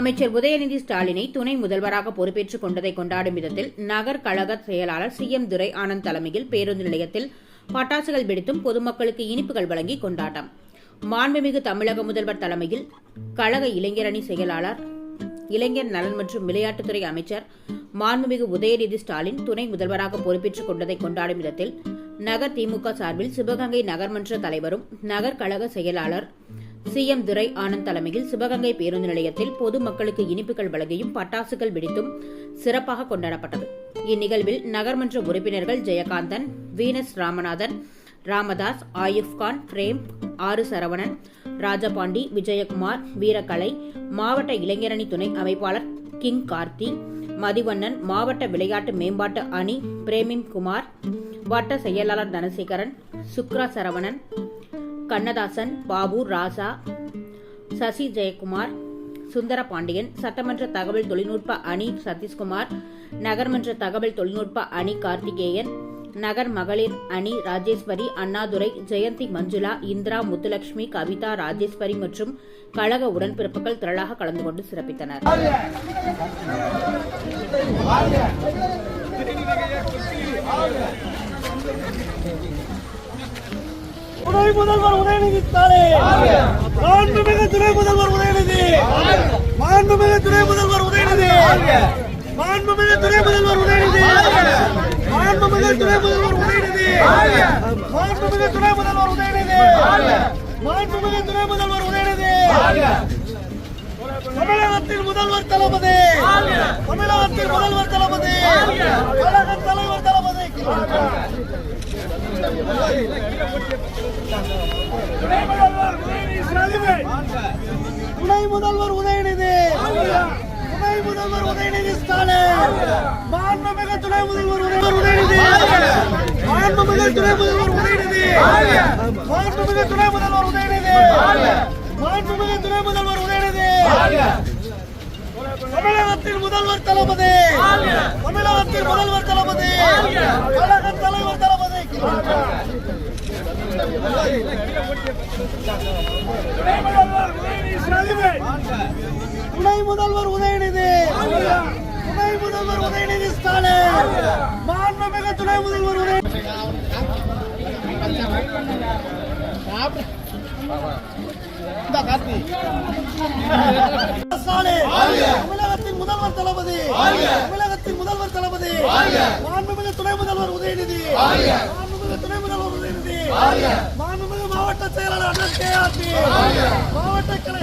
அமைச்சர் உதயநிதி ஸ்டாலினை துணை முதல்வராக பொறுப்பேற்றுக் கொண்டதை கொண்டாடும் விதத்தில் நகர் கழக செயலாளர் சி எம் துரை ஆனந்த் தலைமையில் பேருந்து நிலையத்தில் பட்டாசுகள் வெடித்தும் பொதுமக்களுக்கு இனிப்புகள் வழங்கி கொண்டாட்டம். மாண்புமிகு தமிழக முதல்வர் தலைமையில் கழக இளைஞரணி செயலாளர் இளைஞர் நலன் மற்றும் விளையாட்டுத்துறை அமைச்சர் மாண்புமிகு உதயநிதி ஸ்டாலின் துணை முதல்வராக பொறுப்பேற்றுக் கொண்டதை கொண்டாடும் விதத்தில் நகர் திமுக சார்பில் சிவகங்கை நகர்மன்ற தலைவரும் நகர் கழக செயலாளர் சி. எம். துரை ஆனந்த் தலைமையில் சிவகங்கை பேருந்து நிலையத்தில் பொதுமக்களுக்கு இனிப்புகள் வழங்கியும் பட்டாசுகள் வெடித்தும் சிறப்பாக கொண்டாடப்பட்டது. இந்நிகழ்வில் நகர்மன்ற உறுப்பினர்கள் ஜெயகாந்தன் வீனஸ் ராமநாதன் ராமதாஸ் ஆயுப் கான் பிரேம் ஆறு சரவணன் ராஜபாண்டி விஜயகுமார் வீரக்கலை மாவட்ட இளைஞரணி துணை அமைப்பாளர் கிங் கார்த்தி மதிவண்ணன் மாவட்ட விளையாட்டு மேம்பாட்டு அணி பிரேமின் குமார் வட்ட செயலாளர் தனசேகரன் சுக்ரா சரவணன் கண்ணதாசன் பாபு ராசா சசி ஜெயக்குமார் சுந்தர பாண்டியன் சட்டமன்ற தகவல் தொழில்நுட்ப அணி சதீஷ்குமார் நகர்மன்ற தகவல் தொழில்நுட்ப அணி கார்த்திகேயன் நகர் மகளிர் அணி ராஜேஸ்வரி அண்ணாதுரை ஜெயந்தி மஞ்சுளா இந்திரா முத்துலட்சுமி கவிதா ராஜேஸ்வரி மற்றும் கழக உடன்பிறப்புகள் திரளாக கலந்து கொண்டு சிறப்பித்தனர். துணை முதல்வர் உதயநிதி ஸ்டாலின். மாண்புமிகு துணை முதல்வர் உதயநிதி. மாண்புமிகு துணை முதல்வர் உதயநிதி. மாண்புமிகு துணை முதல்வர் உதயநிதி. மாண்புமிகு துணை முதல்வர் உதயநிதி. மாண்புமிகு துணை முதல்வர் உதயநிதி. மாண்புமிகு துணை முதல்வர் உதயநிதி. தமிழகத்தில் முதல்வர் தளபதி. தமிழகத்தில் முதல்வர் தளபதி. கழக தலைவர் தளபதி. துணை முதல்வர் உதயநிதி. துணை முதல்வர் உதயநிதி ஸ்டாலின். மாண்புமிகு துணை முதல்வர் உதயவர் உதயநிதி. மாண்புமிகு துணை முதல்வர் உதயநிதி. மாண்புமிகு துணை முதல்வர் உதயநிதி. மாண்புமிகு துணை முதல்வர் உதயநிதி. தமிழகத்தின் முதல்வர் தளபதி. தமிழகத்தின் முதல்வர் தளபதி. கழக தலைவர் தளபதி. துணை முதல்வர் உதயநிதி. துணை முதல்வர் உதயநிதி ஸ்டாலின். மாண்புமிகு துணை முதல்வர் உதயநிதி தமிழகத்தின் முதல்வர் தளபதி. தமிழகத்தின் முதல்வர் தளபதி. மாண்புமிகு துணை முதல்வர் உதயநிதி. மாவட்ட செயலாளர் மாவட்ட கலை